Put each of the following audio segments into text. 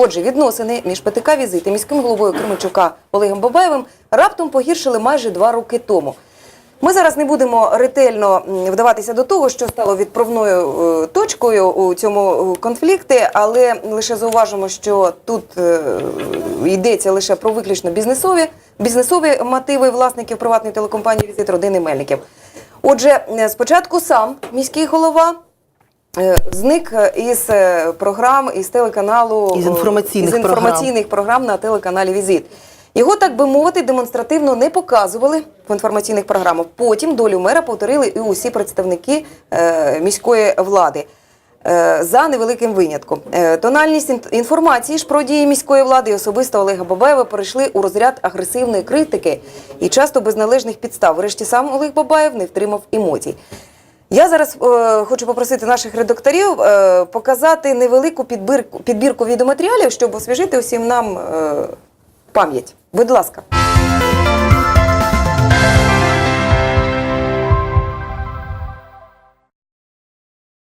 Отже, відносини між ПТК «Візит» і міським головою Кременчука Олегом Бабаєвим раптом погіршили майже два роки тому. Ми зараз не будемо ретельно вдаватися до того, що стало відправною е, точкою у цьому е, конфлікті, але лише зауважимо, що тут е, йдеться лише про виключно бізнесові, бізнесові мотиви власників приватної телекомпанії «Візит» родини Мельників. Отже, спочатку сам міський голова зник із е, програм, із телеканалу Із інформаційних із інформаційних програм на телеканалі Візит. Його, так би мовити, демонстративно не показували в інформаційних програмах. Потім долю мера повторили і усі представники е, міської влади. е, За невеликим винятком. Е, Тональність інформації ж про дії міської влади і особисто Олега Бабаєва перейшли у розряд агресивної критики і часто без належних підстав. Врешті сам Олег Бабаєв не втримав емоцій. Я зараз е, хочу попросити наших редакторів е, показати невелику підбірку, підбірку відеоматеріалів, щоб освіжити усім нам е, пам'ять. Будь ласка.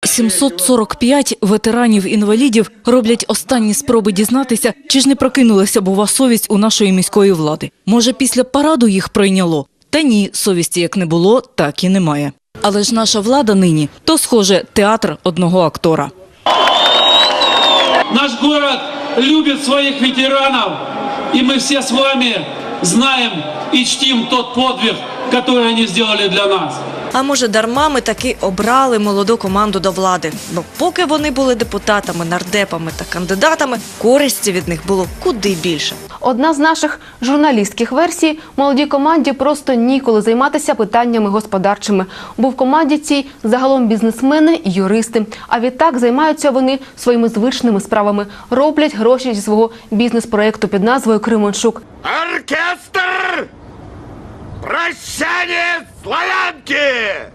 745 ветеранів-інвалідів роблять останні спроби дізнатися, чи ж не прокинулася бува совість у нашої міської влади. Може, після параду їх пройняло? Та ні, совісті як не було, так і немає. Але ж наша влада нині то схоже театр одного актора. Наш город любить своїх ветеранів, і ми всі з вами знаємо і чтим тот подвиг, який вони сделали для нас. А може, дарма ми таки обрали молоду команду до влади? Бо поки вони були депутатами, нардепами та кандидатами, користі від них було куди більше. Одна з наших журналістських версій молодій команді просто ніколи займатися питаннями господарчими. Бо в команді цій загалом бізнесмени і юристи. А відтак займаються вони своїми звичними справами, роблять гроші зі свого бізнес-проекту під назвою Кременчук. Оркестр! Прощание славянки!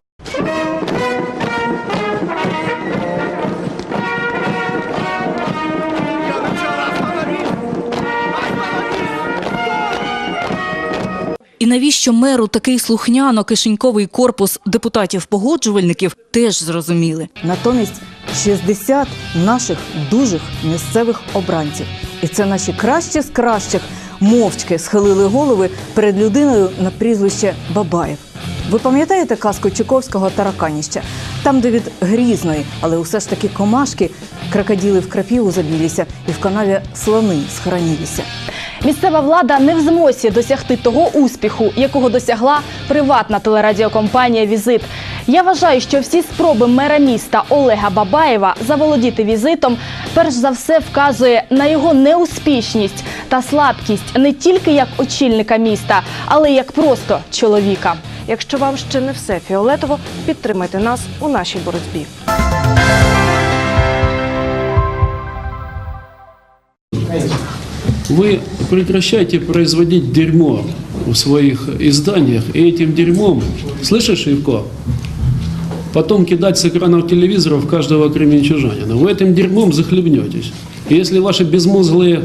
І навіщо меру такий слухняно-кишеньковий корпус депутатів-погоджувальників теж зрозуміли. Натомість 60 наших дужих місцевих обранців. І це наші кращі з кращих мовчки схилили голови перед людиною на прізвище Бабаєв. Ви пам'ятаєте казку Чуковського тараканіща? Там, де від грізної, але усе ж таки комашки, крокодили в крапіву забілися і в канаві слони схоронілися. Місцева влада не в змозі досягти того успіху, якого досягла приватна телерадіокомпанія Візит. Я вважаю, що всі спроби мера міста Олега Бабаєва заволодіти візитом, перш за все вказує на його неуспішність та слабкість не тільки як очільника міста, але й як просто чоловіка. Якщо вам ще не все фіолетово, підтримайте нас у нашій боротьбі. Вы прекращайте производить дерьмо в своих изданиях, и этим дерьмом, слышишь, Ивко, потом кидать с экранов телевизоров каждого кременчужанина. Вы этим дерьмом захлебнетесь. Если ваша безмозглая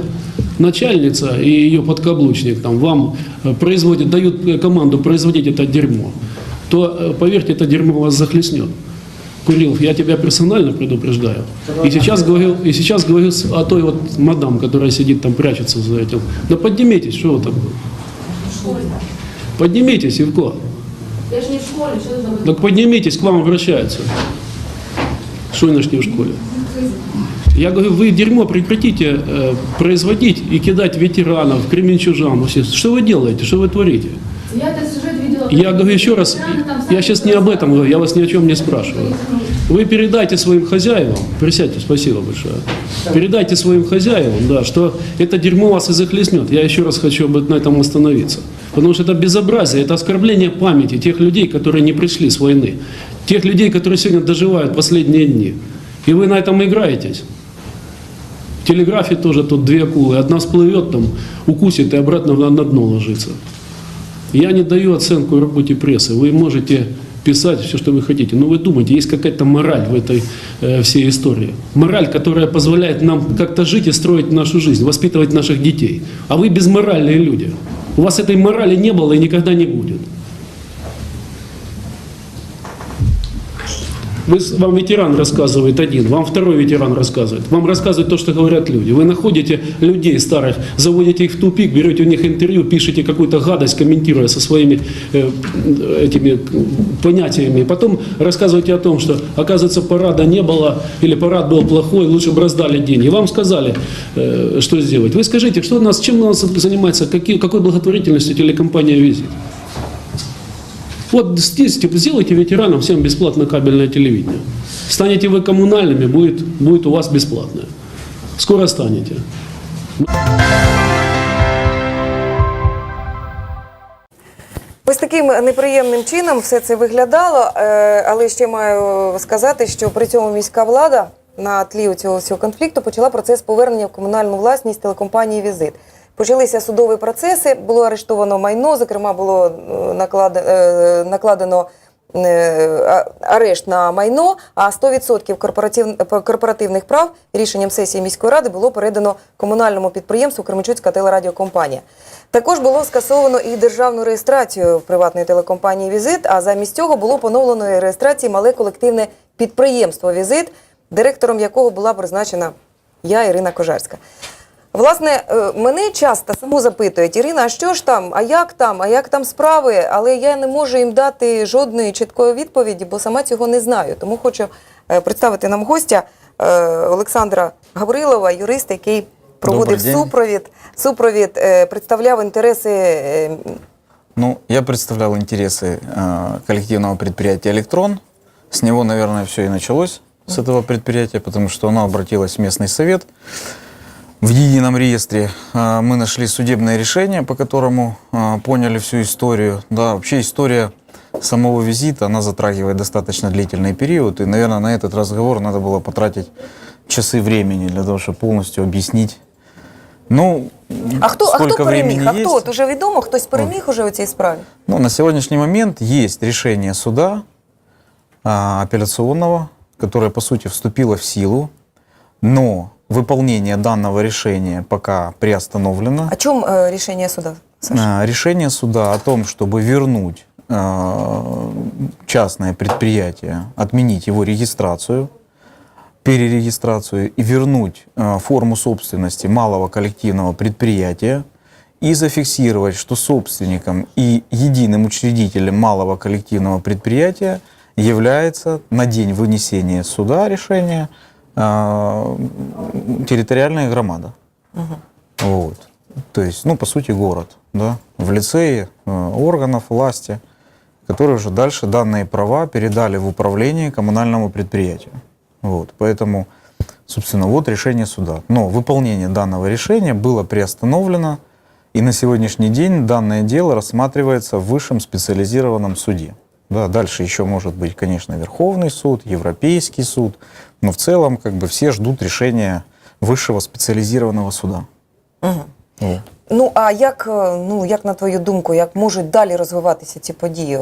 начальница и ее подкаблучник там, вам э, производят, дают э, команду производить это дерьмо, то, э, поверьте, это дерьмо вас захлестнет. Курилов, я тебя персонально предупреждаю. И сейчас говорю, и сейчас говорю о той вот мадам, которая сидит там, прячется за этим. Да поднимитесь, что вы там? Поднимитесь, Евко. Я же не в школе, что Так поднимитесь, к вам обращаются. Не в школе? Я говорю, вы дерьмо прекратите э, производить и кидать ветеранов, кременчужан. Что вы делаете, что вы творите? Я говорю еще раз, я сейчас не об этом говорю, я вас ни о чем не спрашиваю. Вы передайте своим хозяевам, присядьте, спасибо большое, передайте своим хозяевам, да, что это дерьмо вас и захлестнет. Я еще раз хочу об- на этом остановиться. Потому что это безобразие, это оскорбление памяти тех людей, которые не пришли с войны. Тех людей, которые сегодня доживают последние дни. И вы на этом играетесь. В телеграфе тоже тут две акулы. Одна всплывет там, укусит и обратно на дно ложится. Я не даю оценку работе прессы. Вы можете писать все, что вы хотите. Но вы думаете, есть какая-то мораль в этой э, всей истории. Мораль, которая позволяет нам как-то жить и строить нашу жизнь, воспитывать наших детей. А вы безморальные люди. У вас этой морали не было и никогда не будет. Вы, вам ветеран рассказывает один, вам второй ветеран рассказывает. Вам рассказывает то, что говорят люди. Вы находите людей старых, заводите их в тупик, берете у них интервью, пишете какую-то гадость, комментируя со своими э, этими понятиями. Потом рассказываете о том, что, оказывается, парада не было, или парад был плохой, лучше бы раздали деньги. Вам сказали, э, что сделать. Вы скажите, что у нас, чем у нас занимается, какие, какой благотворительностью телекомпания «Визит»? Вот здесь типа, сделайте ветеранам всем бесплатно кабельное телевидение. Станете вы коммунальными, будет, будет у вас бесплатное. Скоро станете. Ось таким неприємним чином все це виглядало, е, але ще маю сказати, що при цьому міська влада на тлі цього всього конфлікту почала процес повернення в комунальну власність телекомпанії Візит. Почалися судові процеси, було арештовано майно, зокрема, було е, е, накладено е, арешт на майно, а 100% корпоратив, корпоративних прав рішенням сесії міської ради було передано комунальному підприємству Кременчуцька телерадіокомпанія. Також було скасовано і державну реєстрацію приватної телекомпанії Візит, а замість цього було поновлено реєстрації мале колективне підприємство Візит, директором якого була призначена я, Ірина Кожарська. Власне, е, мене часто саму запитують, Ірина, а що ж там, а як там, а як там справи? Але я не можу їм дати жодної чіткої відповіді, бо сама цього не знаю. Тому хочу е, представити нам гостя е, Олександра Гаврилова, юриста, який проводив Добрий день. супровід, супровід, е, представляв інтереси е, Ну, я представлял интересы э, коллективного предприятия «Электрон». С него, наверное, все и началось, с этого предприятия, потому что оно обратилось в местный совет. В едином реестре э, мы нашли судебное решение, по которому э, поняли всю историю. Да, вообще история самого визита, она затрагивает достаточно длительный период, и, наверное, на этот разговор надо было потратить часы времени для того, чтобы полностью объяснить. Ну, А хто, а сколько хто переміг? времени А хто? есть? От уже відомо, хтось переміг уже у цій справі? Ну, на сегодняшний момент есть решение суда а, апелляционного, которое, по сути, вступило в силу, но выполнение данного решения пока приостановлено. А чому е, рішення суда? Саша? А, Решение суда о том, чтобы вернуть а, частное предприятие, отменить его регистрацию, перерегистрацию и вернуть а, форму собственности малого коллективного предприятия и зафиксировать, что собственником и единым учредителем малого коллективного предприятия является на день вынесения суда решения территориальная громада. Вот. То есть, ну, по сути, город, да, в лице э, органов власти, которые уже дальше данные права передали в управление коммунальному предприятию. Вот. Поэтому, собственно, вот решение суда. Но выполнение данного решения было приостановлено, и на сегодняшний день данное дело рассматривается в высшем специализированном суде. Да, дальше еще может быть, конечно, Верховный суд, Европейский суд, но в целом как бы все ждут решения высшего специализированного суда. Вот. Ну а як, е, ну як на твою думку, як можуть далі розвиватися ці події? Е,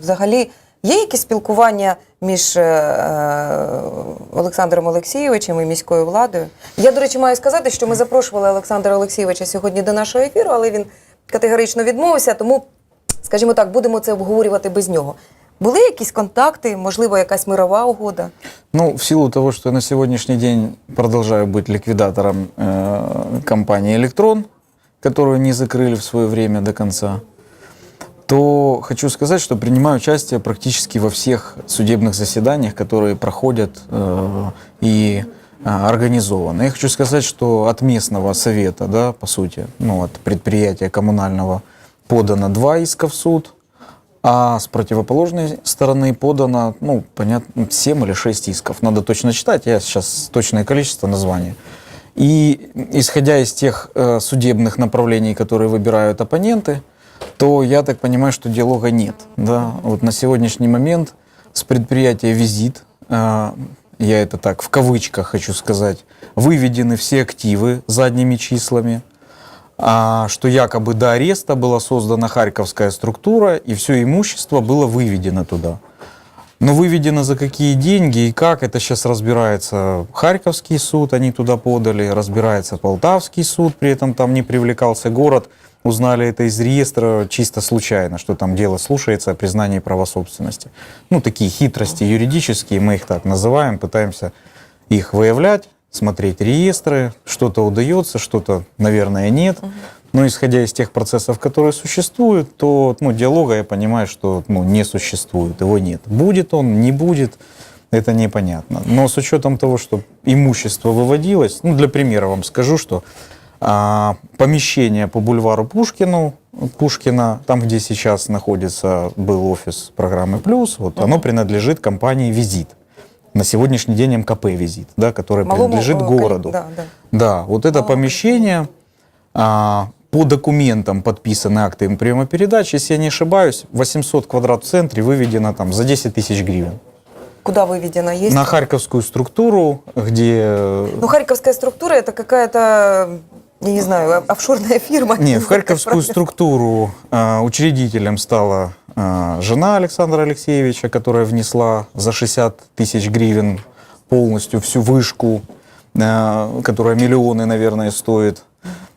Взагалі є якесь спілкування між е, е, Олександром Олексійовичем і міською владою? Я, до речі, маю сказати, що ми запрошували Олександра Олексійовича сьогодні до нашого ефіру, але він категорично відмовився, тому, скажімо так, будемо це обговорювати без нього. Були якісь контакти, можливо, якась мирова угода? Ну, в силу того, что я на сегодняшний день продолжаю быть ликвидатором э, компании «Электрон», которую не закрыли в свое время до конца, то хочу сказать, что принимаю участие практически во всех судебных заседаниях, которые проходят э, и э, организованы. Я хочу сказать, что от местного совета, да, по сути, ну, от предприятия коммунального подано два иска в суд, а с противоположной стороны подано, ну, понятно, 7 или 6 исков. Надо точно читать, я сейчас точное количество названий. И исходя из тех э, судебных направлений, которые выбирают оппоненты, то я так понимаю, что диалога нет. Да? Вот на сегодняшний момент с предприятия «Визит», э, я это так в кавычках хочу сказать, выведены все активы задними числами, что якобы до ареста была создана харьковская структура, и все имущество было выведено туда. Но выведено за какие деньги и как, это сейчас разбирается Харьковский суд, они туда подали, разбирается Полтавский суд, при этом там не привлекался город. узнали это из реестра чисто случайно, что там дело слушается о признании права собственности. Ну, такие хитрости юридические, мы их так называем, пытаемся их выявлять, смотреть реестры, что-то удается, что-то, наверное, нет. Но исходя из тех процессов, которые существуют, то ну, диалога я понимаю, что ну, не существует, его нет. Будет он, не будет, это непонятно. Но с учетом того, что имущество выводилось, ну, для примера вам скажу, что а, помещение по бульвару Пушкину, Пушкина, там, где сейчас находится, был офис программы «Плюс», вот, оно принадлежит компании «Визит». На сегодняшний день МКП «Визит», да, который Малому, принадлежит э, городу. Да, да. Да, вот это помещение а, по документам подписаны акты приема передач, если я не ошибаюсь, 800 квадрат в центре выведено там за 10 тысяч гривен. Куда выведено? Есть? На харьковскую структуру, где... Ну, харьковская структура это какая-то, я не знаю, офшорная фирма. Не, в харьковскую структуру э, учредителем стала жена Александра Алексеевича, которая внесла за 60 тысяч гривен полностью всю вышку, э, которая миллионы, наверное, стоит.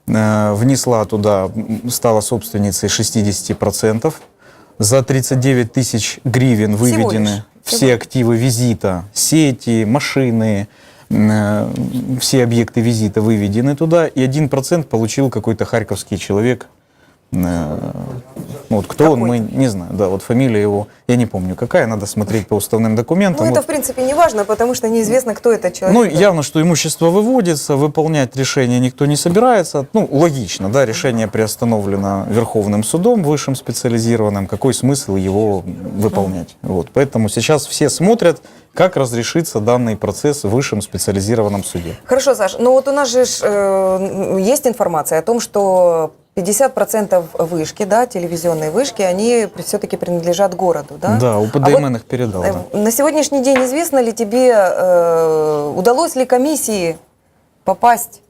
Э, внесла туда, стала собственницей 60%. За 39 тысяч гривен выведены все активы визита, сети, машины, все объекты визита выведены туда, и 1% получил какой-то харьковский человек. Э, ну, Вот кто он, мы не знаем. Да, вот фамилия его, я не помню какая, надо смотреть по уставным документам. Ну, это, Вот. в принципе, не важно, потому что неизвестно, кто это человек. Ну, явно, что имущество выводится, выполнять решение никто не собирается. Ну, логично, да, решение приостановлено Верховным судом, высшим специализированным. Какой смысл его выполнять? Вот, поэтому сейчас все смотрят, как разрешится данный процесс в высшем специализированном суде. Хорошо, Саш, ну вот у нас же э, есть информация о том, что 50% вышки, да, телевизионные вышки, они все-таки принадлежат городу, да? Да, у А вот, их передал. э, да. На сегодняшний день известно ли тебе, э, удалось ли комиссии попасть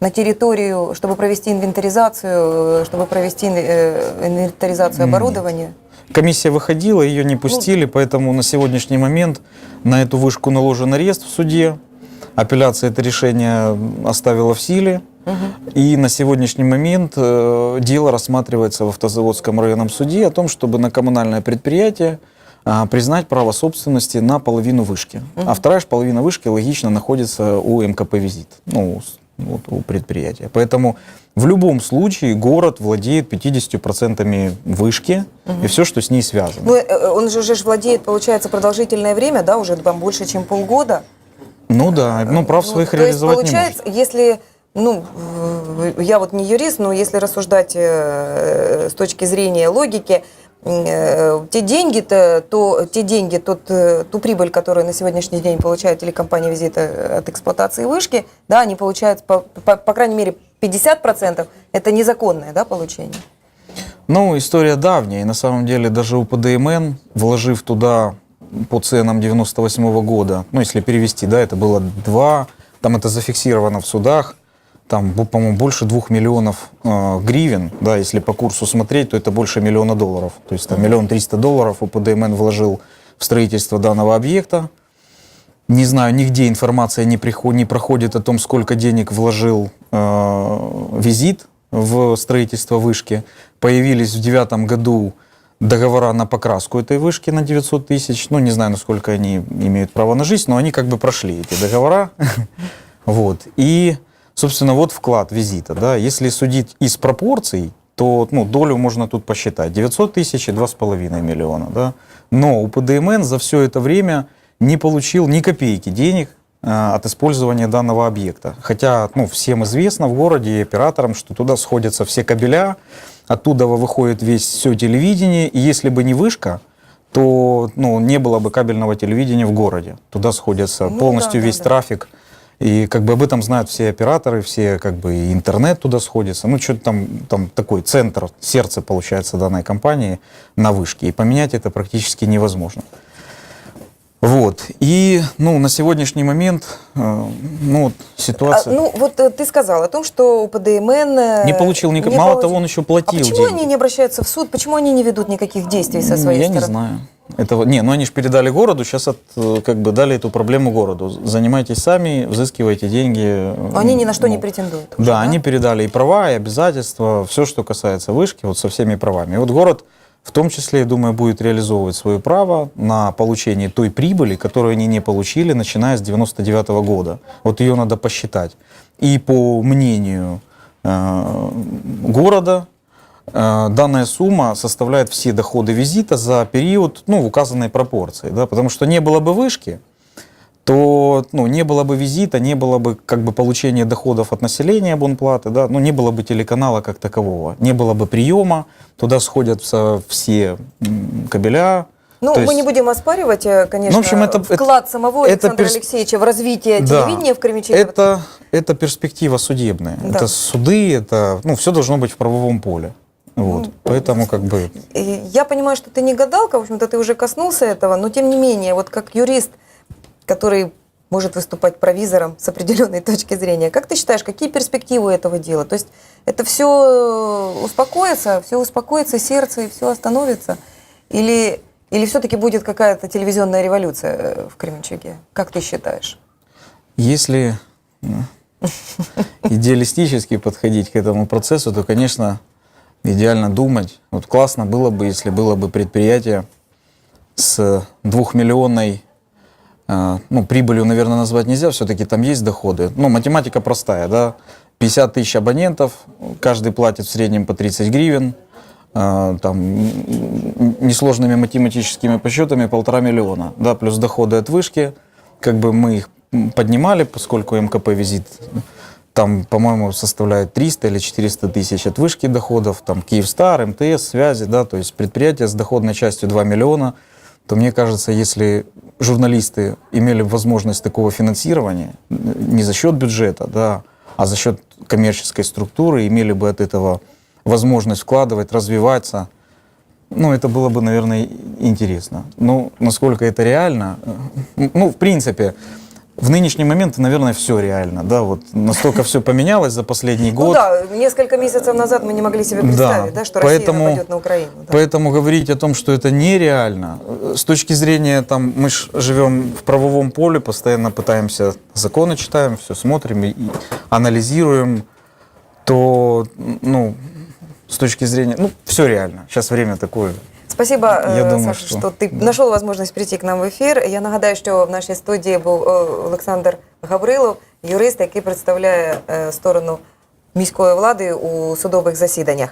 на территорию, чтобы провести инвентаризацию, э, чтобы провести э, инвентаризацию оборудования? Комиссия выходила, ее не пустили, поэтому на сегодняшний момент на эту вышку наложен арест в суде. Апелляция это решение оставила в силе. И на сегодняшний момент э, дело рассматривается в Автозаводском районном суде о том, чтобы на коммунальное предприятие а, признать право собственности на половину вышки. А вторая же половина вышки логично находится у МКП «Визит», ну, вот, у предприятия. Поэтому в любом случае город владеет 50% вышки и все, что с ней связано. Ну, э, он же, же ж владеет, получается, продолжительное время, да, уже там больше, чем полгода. Ну да, ну прав Ну, своих то есть, реализовать не может. получается, если, ну, я вот не юрист, но если рассуждать э, с точки зрения логики, э, те деньги-то, то те деньги, тот, э, ту прибыль, которую на сегодняшний день получает телекомпания «Визита» от эксплуатации вышки, да, они получают, по, по, по крайней мере, 50%, это незаконное, да, получение? Ну, история давняя, и на самом деле даже у ПДМН, вложив туда по ценам 98 года, ну, если перевести, да, это было два, там это зафиксировано в судах, там, по-моему, больше двух миллионов э, гривен, да, если по курсу смотреть, то это больше миллиона долларов. То есть там миллион триста долларов у ПДМН вложил в строительство данного объекта. Не знаю, нигде информация не, приход- не проходит о том, сколько денег вложил э, визит в строительство вышки. Появились в девятом году договора на покраску этой вышки на 900 тысяч. Ну, не знаю, насколько они имеют право на жизнь, но они как бы прошли эти договора. Вот. И, собственно, вот вклад визита. Да. Если судить из пропорций, то ну, долю можно тут посчитать. 900 тысяч и 2,5 миллиона. Да. Но у ПДМН за все это время не получил ни копейки денег а, от использования данного объекта. Хотя ну, всем известно в городе и операторам, что туда сходятся все кабеля, оттуда выходит весь все телевидение, и если бы не вышка, то ну, не было бы кабельного телевидения в городе. Туда сходятся Ну полностью да, весь да. трафик. И как бы об этом знают все операторы, все как бы и интернет туда сходится. Ну, что-то там, там такой центр, сердце, получается, данной компании на вышке. И поменять это практически невозможно. Вот. И, ну, на сегодняшний момент, э, ну, вот А, ситуация... ну, вот э, ты сказал о том, что ПДМН... э, не получил ни... не Мало получ- того, он еще А платил почему деньги. они не обращаются в суд? Почему они не ведут никаких действий со своей Я стороны? не знаю. Это, вот- не, ну они же передали городу, сейчас как бы дали эту проблему городу. Занимайтесь сами, взыскивайте деньги. Они ни на что не Ну, претендуют. Да, они передали и права, и обязательства, все, что касается вышки, вот со всеми правами. И вот город в том числе, я думаю, будет реализовывать свое право на получение той прибыли, которую они не получили, начиная с 99 года. Вот ее надо посчитать. И по мнению э, города, э, данная сумма составляет все доходы визита за период ну, в указанной пропорции. Да? Потому что не было бы вышки, то ну, не было бы визита, не было бы как бы получения доходов от населения абонплаты, да, ну, не было бы телеканала как такового, не было бы приема, туда сходятся все кабеля. Ну, То мы есть- не будем оспаривать, э, конечно, Ну, в общем, это- вклад самого это Александра перс- Алексеевича в развитие Да. телевидения в Кременчуге. Это, это перспектива судебная. Да. Это суды, это, ну, все должно быть в правовом поле. Вот. Ну, Поэтому как бы... Я понимаю, что ты не гадалка, в общем-то, ты уже коснулся этого, но тем не менее, вот как юрист, который может выступать провизором с определенной точки зрения, как ты считаешь, какие перспективы этого дела? То есть это все успокоится, все успокоится, сердце и все остановится? Или, или все-таки будет какая-то телевизионная революция э, в Кременчуге? Как ты считаешь? Если ну, идеалистически подходить к этому процессу, то, конечно, идеально думать. Вот классно было бы, если было бы предприятие с двухмиллионной э, ну, прибылью, наверное, назвать нельзя, все-таки там есть доходы. Ну, математика простая, да, 50 тысяч абонентов, каждый платит в среднем по 30 гривен, э, там, несложными математическими подсчетами полтора миллиона, да, плюс доходы от вышки, как бы мы их поднимали, поскольку МКП визит там, по-моему, составляет 300 или 400 тысяч от вышки доходов, там Киевстар, МТС, связи, да, то есть предприятие с доходной частью 2 миллиона, то мне кажется, если журналисты имели возможность такого финансирования, не за счет бюджета, да, а за счет коммерческой структуры, имели бы от этого возможность вкладывать, развиваться, ну, это было бы, наверное, интересно. Ну, насколько это реально? Ну, в принципе, в нынешний момент, наверное, все реально, да, вот настолько все поменялось за последний Ну год. да, несколько месяцев назад мы не могли себе представить, да, что Россия нападет на Украину. да. Поэтому говорить о том, что это нереально, с точки зрения, там, мы ж живем в правовом поле, постоянно пытаемся, законы читаем, все смотрим и, и анализируем, то, ну, с точки зрения, ну, все реально. Сейчас время такое. Спасибо, Я е, думаю, Саша, що- що ти знайшов можливість прийти к нам в ефір. Я нагадаю, що в нашій студії був е, Олександр Гаврилов, юрист, який представляє е, сторону міської влади у судових засіданнях.